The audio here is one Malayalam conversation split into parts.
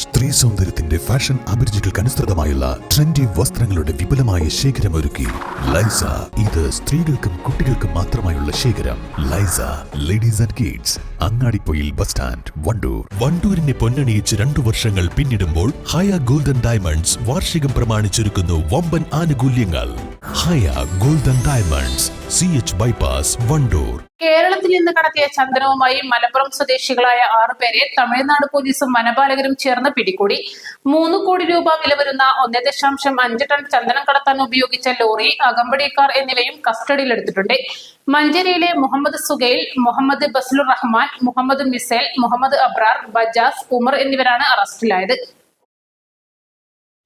സ്ത്രീ സൗന്ദര്യത്തിന്റെ ഫാഷൻ അഭിരുചികൾക്ക് അനുസൃതമായുള്ള ട്രെൻഡി വസ്ത്രങ്ങളുടെ വിപുലമായ ശേഖരം ഒരുക്കി. ലൈസ ഇത് സ്ത്രീകൾക്കും കുട്ടികൾക്കും മാത്രമായുള്ള ശേഖരം. ലൈസ ladies and kids Angadippoyil bus stand Wandoor. വണ്ടൂരിനെ പൊന്നണിയിച്ച് രണ്ടു വർഷങ്ങൾ പിന്നിടുമ്പോൾ ഹയ ഗോൾഡൻ ഡയമണ്ട്സ് വാർഷികം പ്രമാണിച്ചൊരുക്കുന്നു വമ്പൻ ആനുകൂല്യങ്ങൾ. Haya golden diamonds C H bypass Wandoor. കേരളത്തിൽ നിന്ന് കടത്തിയ ചന്ദനവുമായി മലപ്പുറം സ്വദേശികളായ ആറുപേരെ തമിഴ്നാട് പോലീസും വനപാലകരും ചേർന്ന് പിടികൂടി. മൂന്ന് കോടി രൂപ വില വരുന്ന ഒന്നേ ദശാംശം അഞ്ച് ടൺ ചന്ദനം കടത്താൻ ഉപയോഗിച്ച ലോറി അകമ്പടിക്കാർ എന്നിവയും കസ്റ്റഡിയിലെടുത്തിട്ടുണ്ട്. മഞ്ചേരിയിലെ മുഹമ്മദ് സുഗൈൽ മുഹമ്മദ് ബസ്ലുർ റഹ്മാൻ മുഹമ്മദ് മിസേൽ മുഹമ്മദ് അബ്രാർ ബജാസ് ഉമർ എന്നിവരാണ് അറസ്റ്റിലായത്.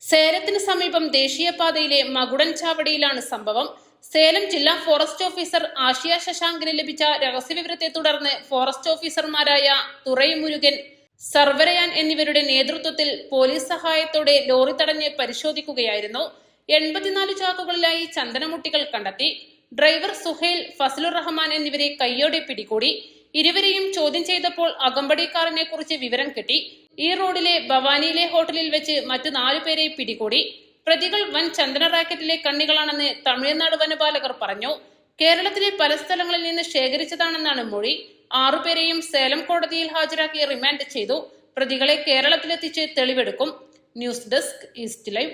സേലത്തിന് സമീപം ദേശീയപാതയിലെ മകുടൻ ചാവടിയിലാണ് സംഭവം. സേലം ജില്ലാ ഫോറസ്റ്റ് ഓഫീസർ ആഷിയ ശശാങ്കിന് ലഭിച്ച രഹസ്യവിവരത്തെ തുടർന്ന് ഫോറസ്റ്റ് ഓഫീസർമാരായ തുറൈ മുരുകൻ സർവരയാൻ എന്നിവരുടെ നേതൃത്വത്തിൽ പോലീസ് സഹായത്തോടെ ലോറി തടഞ്ഞ് പരിശോധിക്കുകയായിരുന്നു. എൺപത്തിനാല് ചാക്കുകളിലായി ചന്ദനമുട്ടികൾ കണ്ടെത്തി. ഡ്രൈവർ സുഹൈൽ ഫസലുർ റഹ്മാൻ എന്നിവരെ കയ്യോടെ പിടികൂടി. ഇരുവരെയും ചോദ്യം ചെയ്തപ്പോൾ അകമ്പടിക്കാരനെ കുറിച്ച് വിവരം കിട്ടി. ഈ റോഡിലെ ഭവാനിയിലെ ഹോട്ടലിൽ വെച്ച് മറ്റു നാലുപേരെ പിടികൂടി. പ്രതികൾ വൻ ചന്ദന റാക്കറ്റിലെ കണ്ണികളാണെന്ന് തമിഴ്നാട് വനപാലകർ പറഞ്ഞു. കേരളത്തിലെ പല സ്ഥലങ്ങളിൽ നിന്ന് ശേഖരിച്ചതാണെന്നാണ് മൊഴി. ആറുപേരെയും സേലം കോടതിയിൽ ഹാജരാക്കി റിമാൻഡ് ചെയ്തു. പ്രതികളെ കേരളത്തിലെത്തിച്ച് തെളിവെടുക്കും. News desk east live.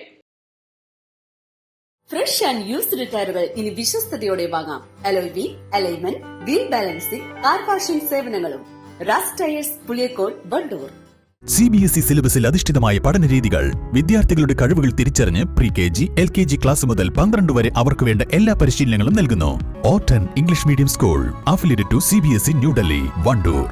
Fresh and use റിട്ടയറുകൾ ഇനി വിശ്വസ്തയോടെ വാങ്ങാം. അലോയ്വി alignment wheel balancing car washing സേവനങ്ങളും. Ras tyres Puliyakode Wandoor. C B S E സിലബസിൽ അധിഷ്ഠിതമായ പഠന രീതികൾ വിദ്യാർത്ഥികളുടെ കഴിവുകൾ തിരിച്ചറിഞ്ഞ് pre K G L K G class മുതൽ പന്ത്രണ്ട് വരെ അവർക്ക് വേണ്ട എല്ലാ പരിശീലനങ്ങളും നൽകുന്നു. ഓട്ടൻ English medium school affiliated to C B S E New Delhi Wandoor